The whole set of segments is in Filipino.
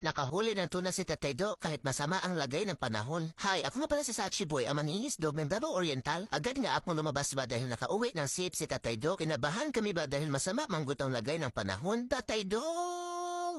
Nakahuli ng tuna si Tatay Do kahit masama ang lagay ng panahon. Hi, ako nga pala si Sachi Boy, ang mangingisdog ng Davao Oriental. Agad nga ako lumabas ba dahil nakauwi ng sip si Tatay Do. Kinabahan kami ba dahil masama manggut ang lagay ng panahon? Tatay Do!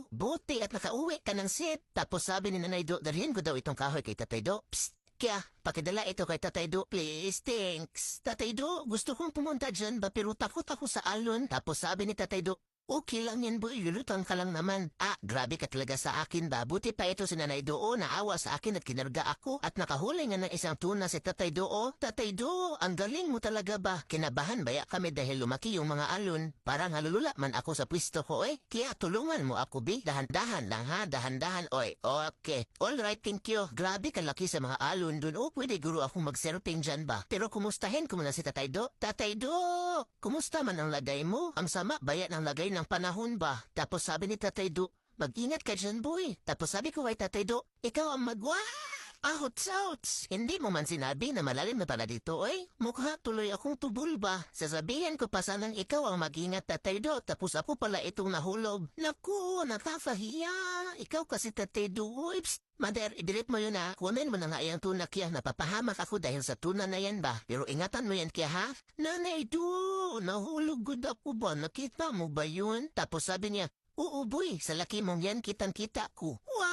Buti at nakauwi ka ng sip. Tapos sabi ni Nanay Do, dalhin ko daw itong kahoy kay Tatay Do. Psst! Kaya, pakidala ito kay Tatay Do, please. Thanks. Tatay Do, gusto kong pumunta dyan ba pero takot ako sa alon. Tapos sabi ni Tatay Do, Okay lang yan, boy. Lulutang ka lang naman. Ah, grabe ka talaga sa akin ba? Buti pa ito si Nanay Doo. Naawa sa akin at kinarga ako. At nakahuli nga ng isang tuna si Tatay Doo. Tatay Doo, ang galing mo talaga ba? Kinabahan baya kami dahil lumaki yung mga alon. Parang halulula man ako sa pwesto ko eh. Kaya tulungan mo ako, Bi. Dahan-dahan lang ha, dahan-dahan. Oy, okay. Alright, thank you. Grabe kalaki sa mga alon dun. O, pwede guro akong mag-surfing dyan ba? Pero kumustahin ko muna si Tatay Do. Tatay Do! Kumusta man ang lagay mo? Ang sama, baya ng lagay ng panahon ba? Tapos sabi ni Tatay Do, mag-ingat ka dyan, boy. Tapos sabi ko kay Tatay Do, ikaw ang magwa! Outs, outs! Hindi mo man sinabi na malalim na pala dito, oy. Mukha tuloy akong tubol ba? Sasabihin ko pa sanang ikaw ang mag-ingat, Tatay Do, tapos ako pala itong nahulog. Naku, natafahiya! Ikaw kasi, Tatay Do. Psst! Mother, i-delete mo yun ha. Kunin mo na nga yung tuna kaya napapahamak ako dahil sa tuna na yan ba? Pero ingatan mo yan kaya ha? Nanay do, nahulog good ako ba? Nakita mo ba yun? Tapos sabi niya, Oo boy, sa laki mong yan kitang-kita ko. Wow!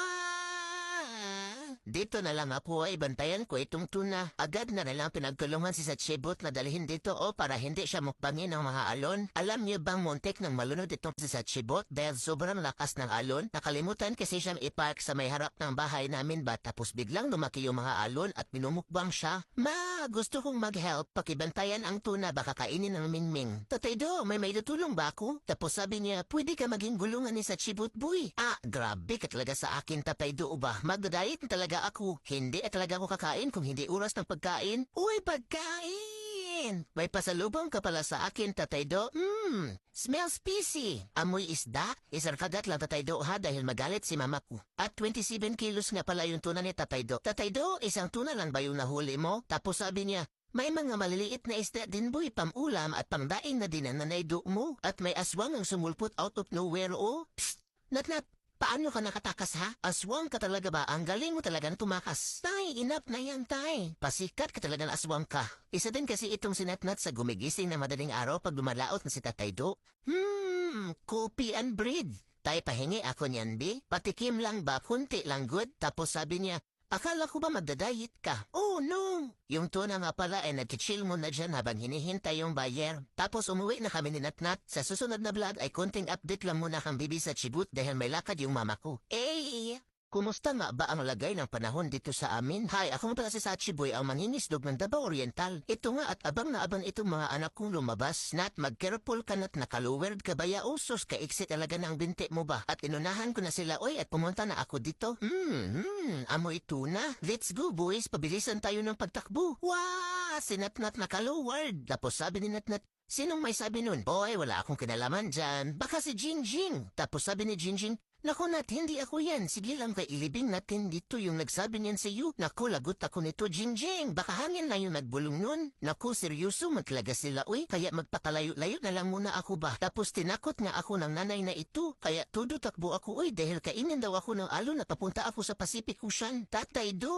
Dito na lang ako ay bantayan ko itong tuna. Agad na nalang pinagkulungan si Sachibot na dalhin dito o para hindi siya mukbangin ng mga alon. Alam niyo bang muntik ng malunod itong si Sachibot dahil sobrang lakas ng alon? Nakalimutan kasi siyang ipark sa may harap ng bahay namin ba tapos biglang lumaki yung mga alon at minumukbang siya. Ma, gusto kong mag-help. Pakibantayan ang tuna baka kainin ng mingming. Tatay Do, may may tutulong ba ako? Tapos sabi niya, pwede ka maging gulungan ni Sachibot boy. Ah, grabe ka talaga sa akin, Tatay Do ba? Magdadayit na talaga ako. Hindi at talaga ako kakain kung hindi oras ng pagkain. Uy, pagkain! May pasalubong ka pala sa akin, Tatay Do. Hmm, smells fishy. Amoy isda? Isang kagat lang, Tatay Do, ha, dahil magalit si mama ko. At 27 kilos nga pala yung tuna ni Tatay Do. Tatay Do, isang tuna lang ba yung nahuli mo? Tapos sabi niya, may mga maliliit na isda din boy, pamulam at pangdaing na din ang nanaydo mo. At may aswang ang sumulpot out of nowhere, oh. Psst! Natnat, paano ka nakatakas ha? Aswang ka talaga ba? Ang galing mo talaga na tumakas. Tay, inap na yan, tay. Pasikat ka talaga na aswang ka. Isa din kasi itong si Natnat sa gumigising na madaling araw pag lumalaot na si Tatay Do. Hmm, copy and breed. Tay, pahingi ako niyan, bi. Patikim lang ba? Kunti lang good. Tapos sabi niya, Akala ko ba magdadayit ka? Oh no! Yung tuna nga pala ay nag-chill muna dyan habang hinihintay yung buyer. Tapos umuwi na kami ni Natnat. Sa susunod na vlog ay konting update lang muna kang bibi sa Chibut dahil may lakad yung mama ko. Eh! Kumusta nga ba ang lagay ng panahon dito sa amin? Hi, ako nga pala si Sachi Boy, ang mangingisdog ng Davao Oriental. Ito nga at abang na abang itong mga anak kong lumabas. Nat, mag-careful ka na't nakaluwerd ka ba ya usos ka iksi talaga ng binti mo ba? At inunahan ko na sila, oy, at pumunta na ako dito. Hmm, hmm, amoy tuna. Let's go boys, pabilisan tayo ng pagtakbo. Wow, si Natnat nakaluwerd. Tapos sabi ni Natnat, Sinong may sabi nun? Boy, wala akong kinalaman dyan. Baka si Jingjing. Tapos sabi ni Jingjing, Naku Nat, hindi ako yan. Sige lang kay ilibing natin dito yung nagsabi niyan sa iyo. Naku, lagot ako nito, Jingjing. Baka hangin na yung nagbulong nun. Naku, seryoso, maglaga sila, uy. Kaya magpakalayo-layo na lang muna ako ba. Tapos tinakot nga ako ng nanay na ito. Kaya tudo takbo ako, uy, dahil kainin daw ako ng alon at papunta ako sa Pacific Ocean. Tatay, do,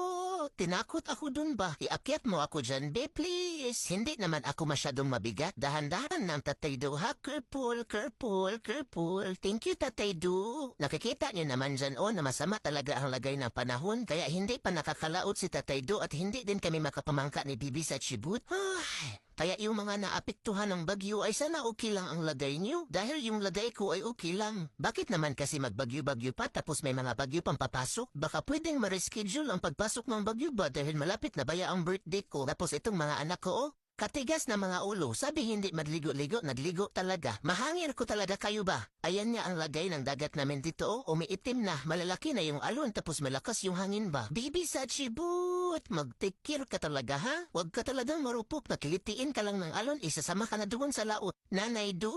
tinakot ako dun ba? Iakyat mo ako dyan, be, please. Hindi naman ako masyadong mabigat. Dahan-dahan ng Tatay Do, ha? Careful, careful, careful. Thank you, Tatay Do. Nakikita niyo naman dyan, oh, na masama talaga ang lagay ng panahon, kaya hindi pa nakakalaot si Tatay Do at hindi din kami makapamangka ni Bibi sa Chibut. Ay, kaya yung mga naapektuhan ng bagyo ay sana okay lang ang lagay niyo. Dahil yung lagay ko ay okay lang. Bakit naman kasi magbagyo-bagyo pa tapos may mga bagyo pang papasok? Baka pwedeng ma-reschedule ang pagpasok ng bagyo ba dahil malapit na baya ang birthday ko. Tapos itong mga anak ko, oh, Katigas na mga ulo, sabi hindi magligo-ligo, nagligo talaga. Mahangir ko talaga kayo ba? Ayan nga ang lagay ng dagat namin dito, oh, umiitim na, malalaki na yung alon tapos malakas yung hangin ba? Bibi sa chibut, mag-take ka talaga ha? Huwag ka talagang marupok, nakilitiin ka lang ng alon, isasama ka na doon sa laot. Nanay do,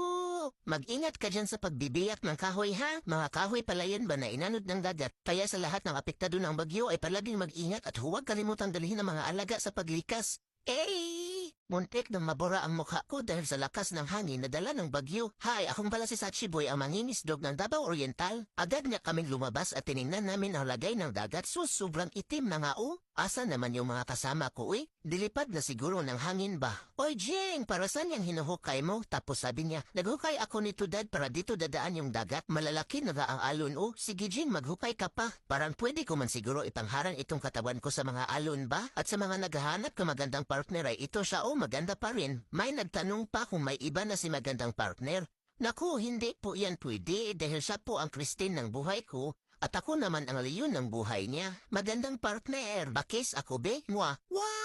mag-ingat ka dyan sa pagbibiyak ng kahoy ha? Mga kahoy pala yan ba na inanod ng dagat? Kaya sa lahat ng apektado ng bagyo ay palaging mag-ingat at huwag kalimutang dalhin ang mga alaga sa paglikas. Eh! Muntik nang mabura ang mukha ko dahil sa lakas ng hangin na dala ng bagyo. Hi, akong pala si Sachi Boy, ang mangingisdog ng Davao Oriental. Agad nga kaming lumabas at tiningnan namin ang lagay ng dagat so sobrang itim na nga oh. Asa naman yung mga kasama ko eh? Dilipad na siguro ng hangin ba? Oy Jing, para saan yung hinuhukay mo? Tapos sabi niya, naghukay ako nito dad para dito dadaan yung dagat. Malalaki na nga ang alon oh. Sige Jing, maghukay ka pa. Parang pwede ko man siguro ipangharang itong katawan ko sa mga alon ba? At sa mga naghahanap ka magandang partner ay ito siya oh maganda pa rin. May nagtanong pa kung may iba na si magandang partner. Naku, hindi po yan pwede dahil siya po ang Christine ng buhay ko at ako naman ang leyon ng buhay niya. Magandang partner. Bakis ako be? Mwa. Wah!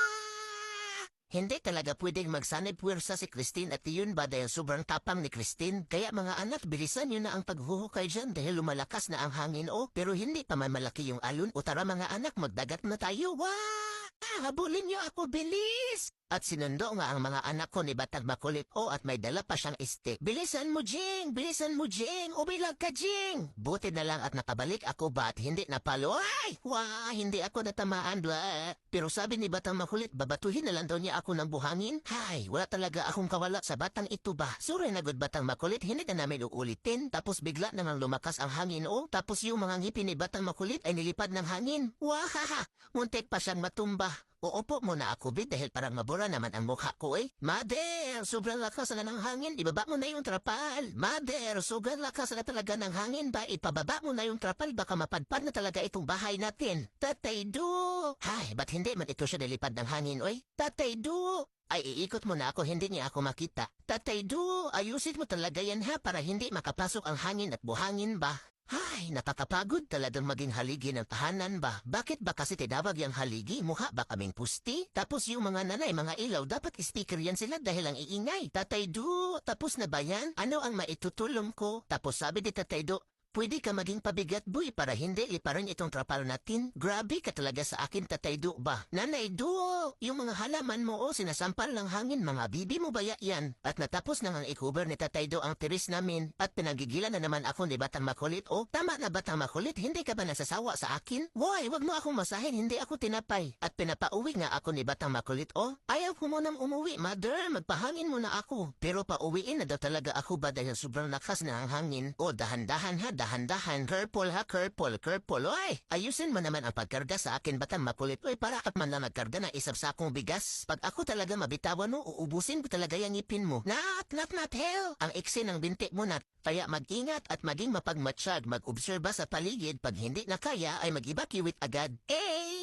Hindi talaga pwedeng magsanib puwersa si Christine at yun ba dahil sobrang tapang ni Christine? Kaya mga anak, bilisan nyo na ang paghuhukay dyan dahil lumalakas na ang hangin o pero hindi pa man malaki yung alon o tara mga anak magdagat na tayo. Wah! Habulin niyo ako, bilis! At sinundo nga ang mga anak ko ni Batang Makulit o at may dala pa siyang stick. Bilisan mo, Jing! Bilisan mo, Jing! Umilag ka, Jing! Buti na lang at nakabalik ako ba at hindi napalo. Ay! Wah! Hindi ako natamaan, bla! Pero sabi ni Batang Makulit, babatuhin na lang daw niya ako ng buhangin. Hay! Wala talaga akong kawala sa batang ito ba? Sorry na good Batang Makulit, hindi na namin uulitin. Tapos bigla na nang lumakas ang hangin o. Tapos yung mga ngipin ni Batang Makulit ay nilipad ng hangin. Wahaha! Muntik pa siyang matumba. Uupo muna ako, bid, dahil parang mabura naman ang mukha ko eh. Mother, sobrang lakas na ng hangin, ibaba mo na yung trapal. Mother, sobrang lakas na talaga ng hangin ba? Ipababa mo na yung trapal, baka mapadpad na talaga itong bahay natin. Tatay Do! Hay, ba't hindi man ito siya nilipad ng hangin, oy? Tatay Do! Ay, iikot mo na ako, hindi niya ako makita. Tatay Do, ayusin mo talaga yan ha para hindi makapasok ang hangin at buhangin ba? Ay, nakakapagod talagang maging haligi ng tahanan ba? Bakit ba kasi tinawag yung haligi? Mukha ba kaming pusti? Tapos yung mga nanay, mga ilaw, dapat speaker yan sila dahil ang iingay. Tatay Do, tapos na ba yan? Ano ang maitutulong ko? Tapos sabi ni Tatay Do, Pwede ka maging pabigat, boy, para hindi liparan itong trapal natin. Grabe ka talaga sa akin, Tatay Do ba? Nanay Do, yung mga halaman mo o sinasampal ng hangin, mga bibi mo ba yan? At natapos na ang ikuber ni Tatay Do ang tiris namin at pinagigilan na naman ako ni Batang Makulit. O, tama na Batang Makulit, hindi ka ba nasasawa sa akin? Why, wag mo akong masahin, hindi ako tinapay. At pinapauwi nga ako ni Batang Makulit. O, ayaw ko munang umuwi, mother, magpahangin muna ako. Pero pauwiin na daw talaga ako ba dahil sobrang lakas na ang hangin? O, dahan-dahan ha, dahan-dahan, careful ha, careful, careful. Oy, ayusin mo naman ang pagkarga sa akin, batang makulit. Oy, para kat man lang nagkarga na isang sakong bigas. Pag ako talaga mabitawan mo, uubusin ko talaga yung ngipin mo. Nat, nat, nat, hell! Ang iksi ng binti mo, nat. Kaya mag-ingat at maging mapagmatsyag, mag-obserba sa paligid. Pag hindi na kaya, ay mag-evacuate agad. Eh!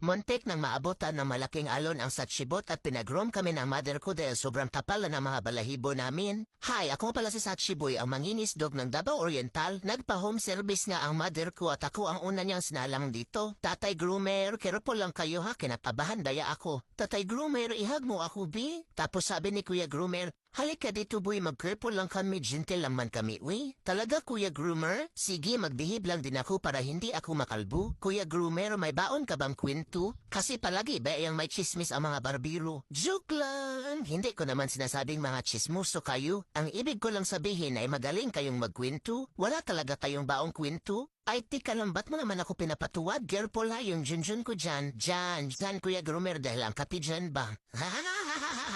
Muntik nang maabotan ng malaking alon ang Satchibot at pinag-roam kami ng mother ko dahil sobrang kapal na mga balahibo namin. Hi, ako pala si Satchiboy, ang manginisdog ng Davao Oriental. Nagpa-home service nga ang mother ko at ako ang una niyang sinalang dito. Tatay Groomer, careful lang kayo ha, kinakabahan daya ako. Tatay Groomer, ihag mo ako, bi? Tapos sabi ni Kuya Groomer, Halika dito boy, mag-careful lang kami, gentle lang man kami, uy. Talaga Kuya Groomer? Sige, magbihib lang din ako para hindi ako makalbo. Kuya Groomer, may baon ka bang kwento? Kasi palagi ba yung may chismis ang mga barbiro? Joke lang! Hindi ko naman sinasabing mga chismoso kayo. Ang ibig ko lang sabihin ay magaling kayong magkwento. Wala talaga kayong baong kwento. Ay, tika lang, ba't mo naman ako pinapatuwad? Careful ha, yung junjun ko dyan. Dyan, dyan, Kuya Groomer, dahil ang kapi dyan ba?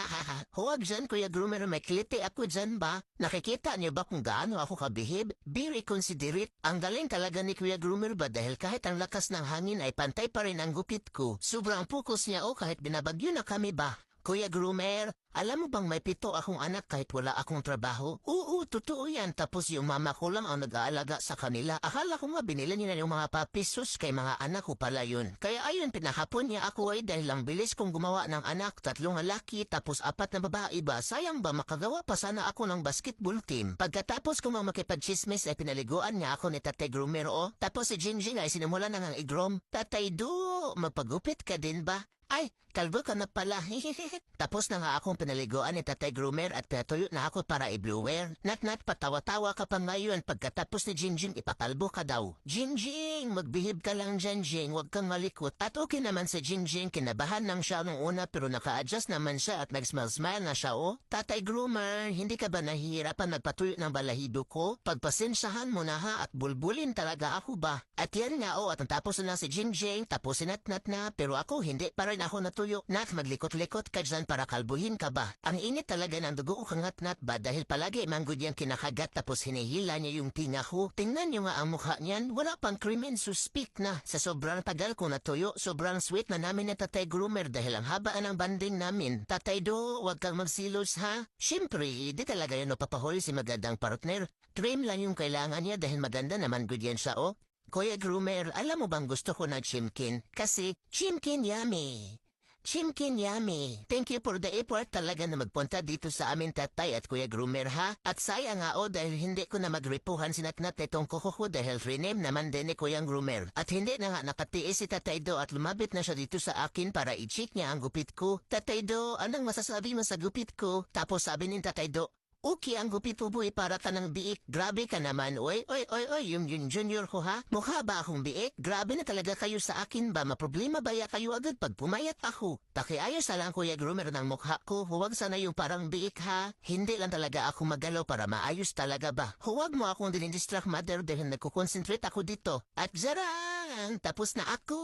Huwag dyan, Kuya Groomer, may klite ako dyan ba? Nakikita niyo ba kung gaano ako kabihib? Very considerate. Ang galing talaga ni Kuya Groomer ba dahil kahit ang lakas ng hangin ay pantay pa rin ang gupit ko. Sobrang focus niya o kahit binabagyo na kami ba? Kuya Groomer, alam mo bang may pito akong anak kahit wala akong trabaho? Oo, totoo yan. Tapos yung mama ko lang ang nag-aalaga sa kanila. Akala ko nga binili niya na yung mga papisos kay mga anak ko pala yun. Kaya ayun, pinahapon niya ako ay dahil lang bilis kong gumawa ng anak, tatlong lalaki, tapos apat na babae ba? Sayang ba makagawa pa sana ako ng basketball team? Pagkatapos kong makipag-chismis ay pinaliguan niya ako ni Tatay Groomer o. Tapos si Jinjing ay sinimula na ng igrom. Tatay Do, magpagupit ka din ba? Ay, kalbo ka na pala. Tapos na nga akong pinaliguan ni Tatay Groomer at pinatuyo na ako para i-blower. Nat-nat patawa-tawa ka pa ngayon pagkatapos ni Jinjing ipakalbo ka daw. Jinjing, magbihib ka lang dyan, Jing. Huwag kang malikot. At okay naman si Jinjing, kinabahan lang siya nung una pero naka-adjust naman siya at nag-smile-smile na siya, oh. Tatay Groomer, hindi ka ba nahihirapan magpatuyo ng balahibo ko? Pagpasensyahan mo na ha at bulbulin talaga ako ba? At yan nga, oh, at natapos na si Jinjing, tapos sinat-nat na, pero ako hindi pa rin ako natuyo. Nak, maglikot-likot ka dyan para kalbuhin ka ba? Ang init talaga ng dugo ko kangat-nat ba dahil palagi manggod niyang kinakagat tapos hinihila niya yung tinga ko. Tingnan niyo nga ang mukha niyan, wala pang krimen suspect na. Sa sobrang tagal ko natuyo, sobrang sweet na namin na tatay groomer dahil ang habaan ng banding namin. Tatay do, wag kang magsilos ha. Siyempre, di talaga yan napapahuli si magandang partner. Trim lang yung kailangan niya dahil maganda naman good yan siya oh. Kuya Groomer, alam mo bang gusto ko na chimkin? Kasi chimkin yummy. Chimkin yummy. Thank you for the effort talaga na magpunta dito sa amin tatay at Kuya Groomer ha. At saya nga o dahil hindi ko na magripuhan sinatnat itong kuko ko dahil rename naman din ni Kuya Groomer. At hindi na nga nakatiis si Tatay Do at lumabit na siya dito sa akin para i-check niya ang gupit ko. Tatay Do, anong masasabi mo sa gupit ko? Tapos sabi ni Tatay Do, Okay ang gupit mo boy para ka ng biik. Grabe ka naman, oy, oy, oy, oy, yung, yung junior ko ha. Mukha ba akong biik? Grabe na talaga kayo sa akin ba? Maproblema ba ya kayo agad pag pumayat ako? Pakiayos na lang kuya groomer ng mukha ko. Huwag sana yung parang biik ha. Hindi lang talaga ako magalaw para maayos talaga ba? Huwag mo akong dinidistract mother dahil nagkukonsentrate ako dito. At zarang, tapos na ako.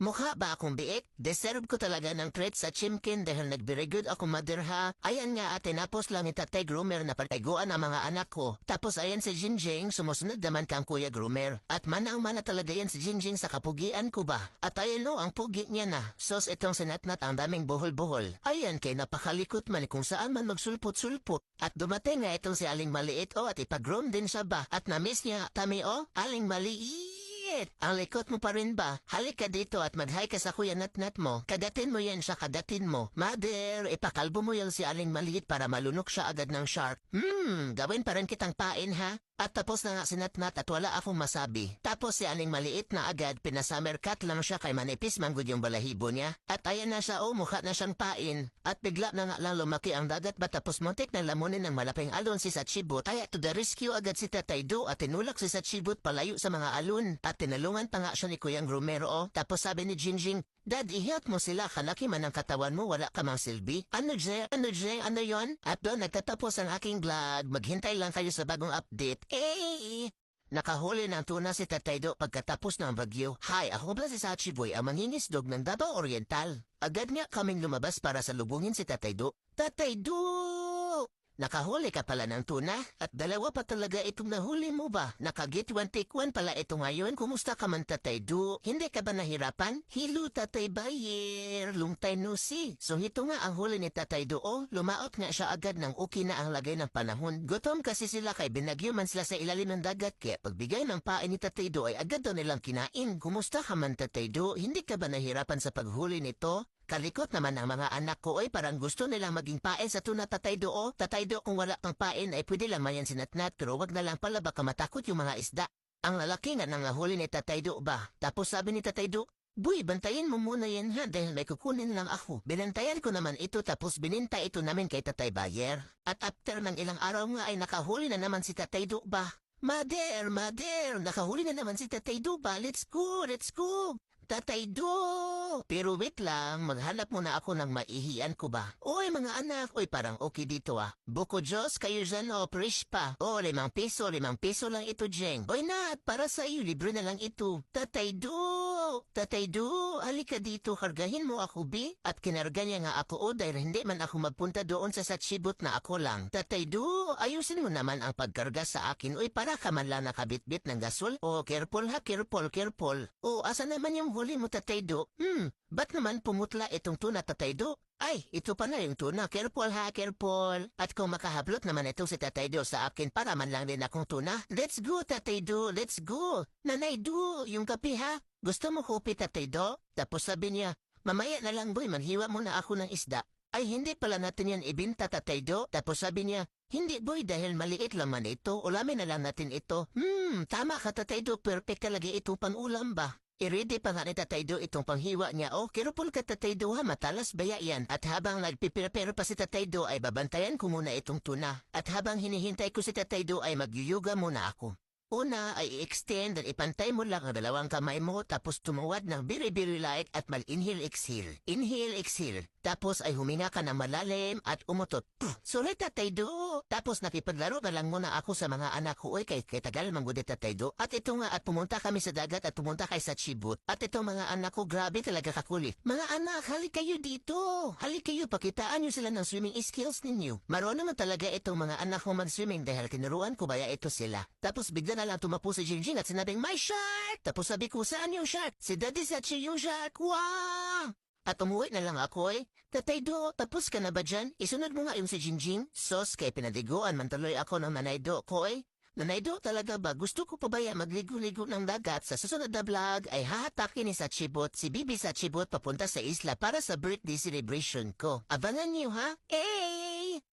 Mukha ba akong biik? Deserve ko talaga ng treat sa chimkin dahil nag-very good ako mother ha. Ayan nga ate, napos lang ni tatay groomer na patayguan ang mga anak ko. Tapos ayan si Jinjing, sumusunod naman kang kuya groomer. At manang mana talaga yan si Jinjing sa kapugian ko ba? At ayan no, ang pugi niya na. Sos itong sinatnat ang daming buhol-buhol. Ayan kay napakalikot man kung saan man magsulpot-sulpot. At dumating nga itong si Aling Maliit o at ipag-groom din siya ba? At na-miss niya, tami o, Aling Maliit. Ang likot mo pa rin ba? Halika dito at mag-hi ka sa kuya natnat mo. Kadatin mo yan siya, kadatin mo. Mother, ipakalbo mo yan si Aling Maliit para malunok siya agad ng shark. Hmm, gawin pa rin kitang pain ha? At tapos na nga sinatnat at wala akong masabi. Tapos si Aling Maliit na agad pinasummer cut lang siya kay manipis manggod yung balahibo niya. At ayan na siya oh mukha na siyang pain. At bigla na nga lang lumaki ang dagat ba tapos muntik na lamunin ng malaping alon si Sachibut. Kaya to the rescue agad si Tatay Do at tinulak si Sachibut palayo sa mga alon. At tinalungan pa nga siya ni Kuyang Romero oh. Tapos sabi ni Jinjing, Dad, ihiyat mo sila, kalaki man ang katawan mo, wala ka mang silbi. Ano Jay? Ano Jay? Ano yon? At doon nagtatapos ang aking vlog, maghintay lang kayo sa bagong update. Eh! Nakahuli ng tuna si Tatay Do pagkatapos ng bagyo. Hi, ako pala si Sachi Boy, ang mangingisdog ng Davao Oriental. Agad nga kaming lumabas para salubungin si Tatay Do. Nakahuli ka pala ng tuna at dalawa pa talaga itong nahuli mo ba? Nakagit 21 pala ito ngayon. Kumusta ka man tatay do? Hindi ka ba nahirapan? Hilo tatay bayer. Long time no. So ito nga ang huli ni tatay do. Oh, lumaot nga siya agad ng okay na ang lagay ng panahon. Gutom kasi sila kay binagyo man sila sa ilalim ng dagat. Kaya pagbigay ng pain ni tatay do ay agad daw nilang kinain. Kumusta ka man tatay do? Hindi ka ba nahirapan sa paghuli nito? Kalikot naman ang mga anak ko ay parang gusto nilang maging pain sa tuna tatay do o. Tatay do kung wala kang pain ay pwede lang mayan sinatnat pero wag na lang pala baka matakot yung mga isda. Ang lalaki nga nangahuli ni tatay ba? Tapos sabi ni tatay do, bantayin mo muna yan ha dahil may kukunin lang ako. Binantayan ko naman ito tapos bininta ito namin kay Tatay Bayer. At after ng ilang araw nga ay nakahuli na naman si Tatay Do ba? Mader, Mader, nakahuli na naman si Tatay Do? Let's go, let's go. Tatay Do! Pero wait lang, maghanap muna ako ng maihian ko ba? Oy mga anak, oy parang okay dito ah. Buko Diyos, kayo dyan o, fresh pa. O, limang piso, limang piso lang ito, Jeng. Oy na, para sa iyo, libre na lang ito. Tatay Do! Tatay Do, halika dito, kargahin mo ako, bi? At kinarga niya nga ako, o, dahil hindi man ako magpunta doon sa Sachibut na ako lang. Tatay Do, ayusin mo naman ang pagkarga sa akin, oy para ka man lang nakabitbit ng gasol. O, careful ha, careful, careful. O, asa naman yung huli mo, Tatay Do? Hmm, ba't naman pumutla itong tuna, Tatay Do? Ay, ito pa na yung tuna. Careful ha, careful. At kung makahablot naman itong si Tatay Do sa akin para man lang din akong tuna. Let's go, Tatay Do, let's go. Nanay Do, yung kape ha. Gusto mo kopi, Tatay Do? Tapos sabi niya, mamaya na lang boy, manhiwa muna ako ng isda. Ay, hindi pala natin yan ibinta, Tatay Do. Tapos sabi niya, hindi boy, dahil maliit lang man ito, ulamin na lang natin ito. Hmm, tama ka, Tatay Do, perfect talaga ito pang ulam ba? I-ready pa nga ni Tatay Do itong panghiwa niya. Oh, kirupol ka Tatay Do ha, matalas baya yan. At habang nagpipirapero pa si Tatay Do ay babantayan ko muna itong tuna. At habang hinihintay ko si Tatay Do ay magyuyuga muna ako. Una ay i-extend at ipantay mo lang ang dalawang kamay mo tapos tumuwad ng biri-biri light at mal-inhale exhale. Inhale exhale. Tapos ay huminga ka ng malalim at umutot. Sulit tatay do. Tapos nakipaglaro na lang muna ako sa mga anak ko oy kay, kay tagal manggudit tatay do. At ito nga at pumunta kami sa dagat at pumunta kay sa Chibut. At ito mga anak ko grabe talaga kakulit. Mga anak, halik kayo dito. Halik kayo, pakitaan nyo sila ng swimming skills ninyo. Marunong naman talaga itong mga anak ko mag-swimming dahil tinuruan ko baya ito sila. Tapos bigla na lang tumapo si Jingjing at sinabing, My shark! Tapos sabi ko, saan yung shark? Si Daddy Sachi yung shark. Wow! At umuwi na lang ako eh. Tatay Do, tapos ka na ba dyan? Isunod mo nga yung si Jingjing. Sos, kay pinadiguan man tuloy ako ng nanay Do ko eh. Nanay Do, talaga ba? Gusto ko pa ba yan magligo-ligo ng dagat? Sa susunod na vlog ay hahatakin ni Sachibot si Bibi Sachibot papunta sa isla para sa birthday celebration ko. Abangan niyo ha? Eh!